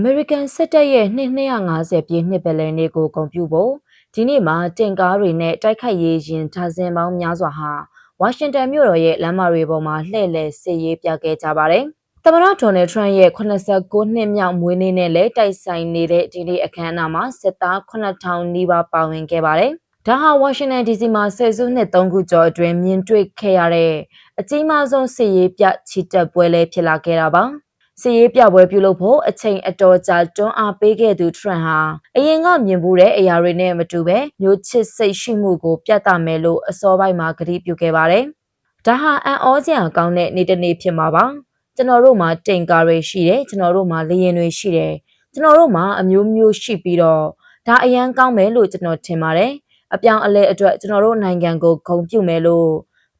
အမေရိကန်စစ်တပ်ရဲ့နှစ်250ပြည့်နှစ်ပတ်လည်နေ့ကိုဂုဏ်ပြုဖို့ဒီနေ့မှာတင်ကားတွေနဲ့တိုက်ခိုက်ရေးရင်ဒါဇင်ပေါင်းများစွာဟာဝါရှင်တန်မြို့တော်ရဲ့လမ်းမတွေပေါ်မှာလှည့်လည်စစ်ရေးပြခဲ့ကြပါတယ်။သမ္မတဒေါ်နယ်ထရန့်ရဲ့89နှစ်မြောက်မွေးနေ့နဲ့လည်းတိုက်ဆိုင်နေတဲ့ဒီနေ့အခမ်းအနားမှာစစ်သား9000နီးပါးပါဝင်ခဲ့ပါတယ်။ဒါဟာဝါရှင်တန် DC မှာဆယ်စုနှစ်3ခုကျော်အတွင်းမြင်တွေ့ခဲ့ရတဲ့အကြီးမားဆုံးစစ်ရေးပြချီတက်ပွဲလည်းဖြစ်လာခဲ့တာပါ။ စီရေးပြပွဲပြုလုပ်ဖို့အချိန်အတော်ကြာတွန်းအားပေးခဲ့သူထရန့်ဟာအရင်ကမြင်မှုတဲ့အရာတွေနဲ့မတူပဲမျိုးချစ်စိတ်ရှိမှုကို ပြသမယ်လို့အစောပိုင်းမှာကတိပြုခဲ့ပါတယ်။ဒါဟာအံ့ဩစရာကောင်းတဲ့နေ့တစ်နေ့ဖြစ်မှာပါ။ကျွန်တော်တို့မှာတင်ကားတွေရှိတယ်ကျွန်တော်တို့မှာလေရင်တွေရှိတယ်ကျွန်တော်တို့မှာအမျိုးမျိုးရှိပြီးတော့ဒါအရန်ကောင်းမယ်လို့ကျွန်တော်ထင်ပါတယ်။အပြောင်းအလဲအတွက်ကျွန်တော်တို့နိုင်ငံကိုဂုဏ်ပြုမယ်လို့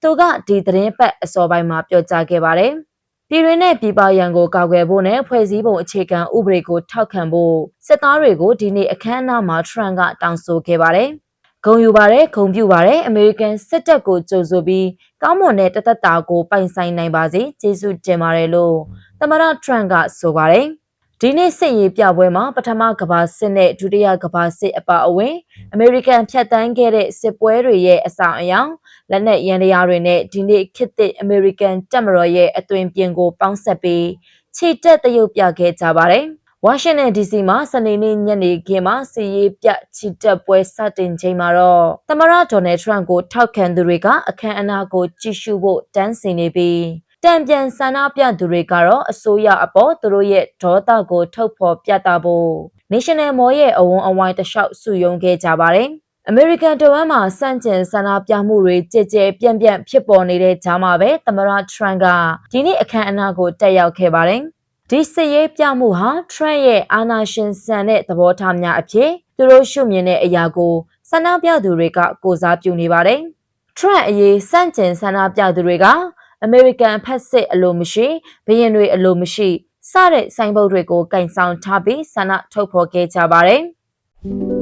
သူကဒီသတင်းပတ်အစောပိုင်းမှာပြောကြားခဲ့ပါတယ်။ ပြည်တွင်းနဲ့ပြည်ပရန်ကိုကာကွယ်ဖို့နဲ့ဖွဲ့စည်းပုံအခြေခံဥပဒေကိုထောက်ခံဖို့စစ်သားတွေကိုဒီနေ့အခမ်းအနားမှာထရန့်ကတောင်းဆိုခဲ့ပါတယ်။ဂုံယူပါတယ်ဂုံပြူပါတယ်အမေရိကန်စစ်တပ်ကိုကြိုဆိုပြီးကောင်းမွန်တဲ့တသက်တာကိုပိုင်ဆိုင်နိုင်ပါစေကျေးဇူးတင်ပါတယ်လို့သမ္မတထရန့်ကဆိုပါတယ်။ဒီနေ့စစ်ရေးပြပွဲမှာပထမကမ္ဘာစစ်နဲ့ဒုတိယကမ္ဘာစစ်အပါအဝင် အမေရိကန်ဖြတ်တန်းခဲ့တဲ့စစ်ပွဲတွေရဲ့အဆောင်အယောင် လက်နက်ရန်တရားတွေနဲ့ဒီနေ့ခေတ်သစ်အမေရိကန်တပ်မတော်ရဲ့အသွင်ပြင်ကိုပေါင်းစပ်ပြီးခြေတက်တရုပ်ပြခဲ့ကြပါတယ်။ဝါရှင်တန် DC မှာစနေနေ့ညနေခင်းမှာစီရေးပြချီတက်ပွဲစတင်ချိန်မှာတော့သမရဒေါ်နယ်ထရန့်ကိုထောက်ခံသူတွေကအခမ်းအနားကိုကြည့်ရှုဖို့တန်းစီနေပြီးတံပြန်ဆန္ဒပြသူတွေကတော့အစိုးရအပေါ်သူတို့ရဲ့ဒေါသကိုထုတ်ဖော်ပြသဖို့ National Mall ရဲ့အဝန်းအဝိုင်းတစ်လျှောက်စုယုံခဲ့ကြပါတယ်။ American တဝမ်းမှာစန့်ကျင်ဆန္ဒပြမှုတွေကြဲကြဲပြန့်ပြန့်ဖြစ်ပေါ်နေတဲ့ကြားမှာပဲသမ္မတ Trump ကဒီနေ့အခမ်းအနားကိုတက်ရောက်ခဲ့ပါတယ်။ဒီစစ်ရေးပြမှုဟာ Trump ရဲ့အာဏာရှင်ဆန်တဲ့သဘောထားများအဖြစ်သူတို့ရှုမြင်တဲ့အရာကိုဆန္ဒပြသူတွေကကိုစားပြုနေပါတယ်။ Trump အရေးစန့်ကျင်ဆန္ဒပြသူတွေကအမေရိကန်ဖက်စစ်အလိုမရှိဘရင်တွေအလိုမရှိစတဲ့ဆိုင်ဘုတ်တွေကိုကင်ဆောင်ထားပြီးဆန္ဒထုတ်ဖော်ခဲ့ကြပါတယ်။